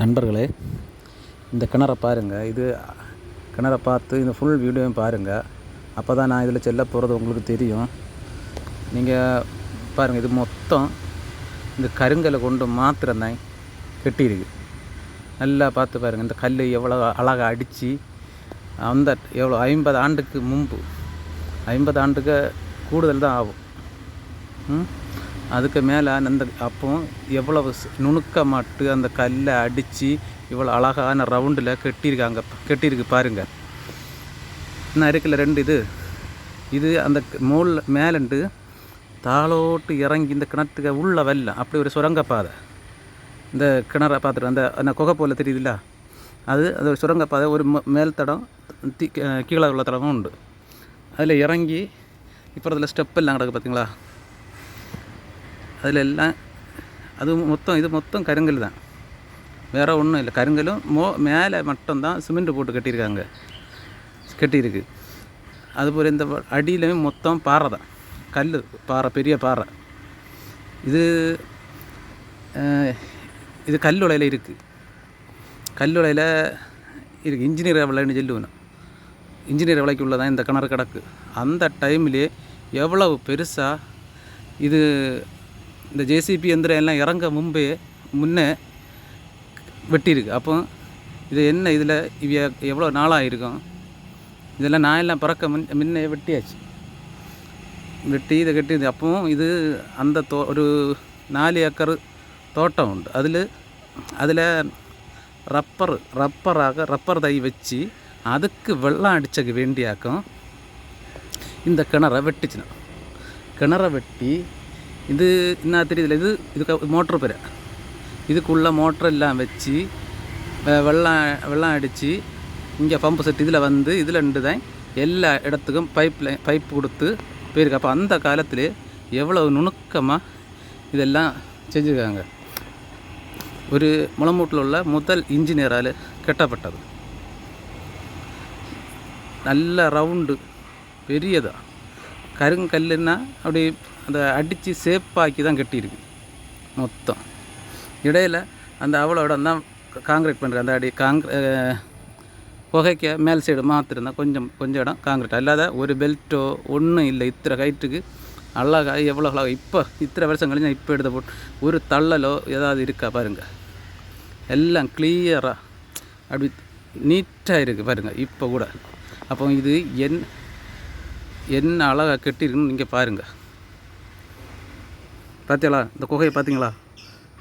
நண்பர்களே இந்த கிணறை பாருங்கள் இது கிணறை பார்த்து இந்த ஃபுல் வீடியோவும் பாருங்கள் அப்போ தான் நான் இதில் செல்ல போகிறது உங்களுக்கு தெரியும். நீங்கள் பாருங்கள் இது மொத்தம் இந்த கருங்கலை கொண்டு மாத்திரம்தான் கெட்டியிருக்கு. நல்லா பார்த்து பாருங்கள் இந்த கல் எவ்வளோ அழகாக அடித்து அந்த எவ்வளோ ஐம்பது ஆண்டுக்கு முன்பு ஐம்பது ஆண்டுக்கு கூடுதல் தான் ஆகும். ம்? அதுக்கு மேலே அந்த அப்போ எவ்வளவு நுணுக்கமாட்டு அந்த கல்லை அடித்து இவ்வளோ அழகான ரவுண்டில் கெட்டியிருக்காங்க. கெட்டியிருக்கு பாருங்கள் இன்னும் இருக்குல்ல ரெண்டு இது. இது அந்த மூல் மேலண்டு தாளோட்டு இறங்கி இந்த கிணத்துக்கு உள்ள வெல்லம் அப்படி ஒரு சுரங்கப்பாதை. இந்த கிணற பார்த்துட்டு அந்த அந்த குகை போல் தெரியுதுல்ல? அது அது ஒரு சுரங்கப்பாதை. ஒரு ம- மேல் தடம் தீ கீழே உள்ள தடமும் உண்டு. அதில் இறங்கி இப்போ அதில் ஸ்டெப் எல்லாம் கிடக்கு பார்த்தீங்களா அதில் எல்லாம் அது மொத்தம் இது மொத்தம் கருங்கல் தான். வேறு ஒன்றும் இல்லை. கருங்கலும் மோ மேலே மட்டும்தான் சிமெண்ட் போட்டு கட்டியிருக்காங்க. கட்டியிருக்கு. அதுபோல் இந்த வ- அடியிலையும் மொத்தம் பாறை தான். கல் பாறை பெரிய பாறை. இது இது கல்லுலையில் இருக்குது கல்லுலையில் இருக்குது இன்ஜினியர் விளையாண்டு சொல்லுவேன். இன்ஜினியர் விலைக்கு உள்ளதான் இந்த கிணறு கிடக்கு. அந்த டைம்லேயே எவ்வளவு பெருசாக இது இந்த ஜேசிபி எந்திரம் எல்லாம் இறங்க முன்பே முன்னே வெட்டியிருக்கு. அப்போ இது என்ன இதில்? இவ எவ்வளோ நாளாக இருக்கும் இதெல்லாம் நான் எல்லாம் பிறக்க முன் முன்னே வெட்டியாச்சு. வெட்டி இதை கட்டி இது அப்பவும் இது அந்த தோ ஒரு நாலு ஏக்கர் தோட்டம் உண்டு. அதில் அதில் ரப்பர் ரப்பராக ரப்பர் தை வச்சு அதுக்கு வெள்ளம் அடித்தக்கு வேண்டியாக்கும் இந்த கிணறை வெட்டிச்சுனா. கிணறை வெட்டி இது என்ன தெரியுதுல இது இதுக்கு மோட்ரு பெற இதுக்குள்ளே மோட்டர் எல்லாம் வச்சு வெள்ளம் வெள்ளம் அடித்து இங்கே பம்பு செட் இதில் வந்து இதில் ரெண்டு தான் எல்லா இடத்துக்கும் பைப்பில் பைப் கொடுத்து போயிருக்கு. அப்போ அந்த காலத்தில் எவ்வளோ நுணுக்கமாக இதெல்லாம் செஞ்சுருக்காங்க. ஒரு முளமூட்டில் உள்ள முதல் இன்ஜினியரால் கட்டப்பட்டது. நல்ல ரவுண்டு பெரியதாக கருங்கல்லுன்னா அப்படி அதை அடித்து சேப்பாக்கி தான் கட்டியிருக்கு. மொத்தம். இடையில் அந்த அவ்வளோ இடம் தான் காங்கிரீட் பண்ணுற அந்த அடி காங்கிர புகைக்க மேல் சைடு மாற்றிருந்தா கொஞ்சம் கொஞ்சம் இடம் காங்கிரீட் அல்லாத ஒரு பெல்ட்டோ ஒன்றும் இல்லை. இத்தனை ஹைட்டுக்கு அழகா எவ்வளோ அழகா. இப்போ இத்தனை வருஷம் கழிஞ்சா இப்போ எடுத்த போட்டு ஒரு தள்ளலோ ஏதாவது இருக்கா பாருங்கள் எல்லாம் கிளியராக அப்படி நீட்டாக இருக்குது பாருங்கள் இப்போ கூட. அப்போ இது என் என்ன அழகாக கட்டியிருக்குன்னு நீங்கள் பாருங்கள் பார்த்தீங்களா இந்த குகையை பார்த்தீங்களா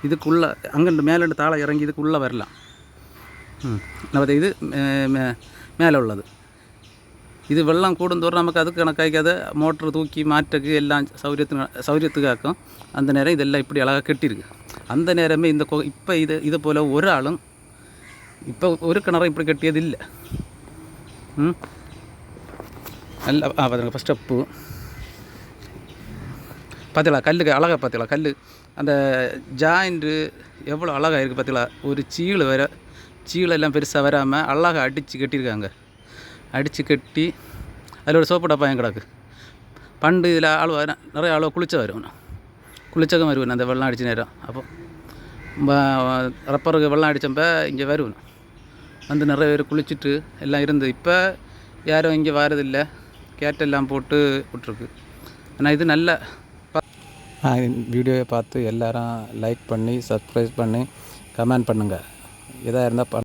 இதுக்குள்ளே அங்கேருந்து மேலேருந்து தாளை இறங்கி இதுக்குள்ளே வரலாம். ம். நம்ம இது மே- மேலே உள்ளது. இது வெள்ளம் கூடுந்தோறும் நமக்கு அதுக்கு கணக்காய்க்காத மோட்ரு தூக்கி மாற்றக்கு எல்லாம் சௌரியத்து சௌரியத்துக்காக்கும் அந்த நேரம் இதெல்லாம் இப்படி அழகாக கட்டியிருக்கு. அந்த நேரமே இந்த கொ இப்போ இது இது போல் ஒரு ஆளும் இப்போ ஒரு கிணறும் இப்படி கட்டியது இல்லை ம்? நல்லா ஆ பார்த்துங்க ஃபஸ்ட் ஸ்டெப்பு பார்த்தீங்களா கல்லுக்கு அழகாக பார்த்தீங்களா கல் அந்த ஜாயிண்ட்டு எவ்வளோ அழகாக இருக்குது பார்த்தீங்களா ஒரு சீழ் வர சீளெல்லாம் பெருசாக வராமல் அழகாக அடித்து கட்டியிருக்காங்க. அடித்து கட்டி அதில் ஒரு சோப்பு டப்பா என் கிடக்கு. பண்டு இதில் ஆள் வர நிறைய ஆள் குளிச்ச வரும் குளிச்சகம் வருவேன் அந்த வெள்ளம் அடித்த நேரம். அப்போ ரப்பருக்கு வெள்ளம் அடித்தப்ப இங்கே வருவேன் வந்து நிறைய பேர் குளிச்சுட்டு எல்லாம் இருந்து இப்போ யாரும் இங்கே வரதில்லை கேட்டெல்லாம் போட்டு விட்ருக்கு ஆனால் இது நல்ல வீடியோவை பார்த்து எல்லாரும் லைக் பண்ணி சப்ஸ்கிரைப் பண்ணி கமெண்ட் பண்ணுங்கள் எதாக இருந்தால்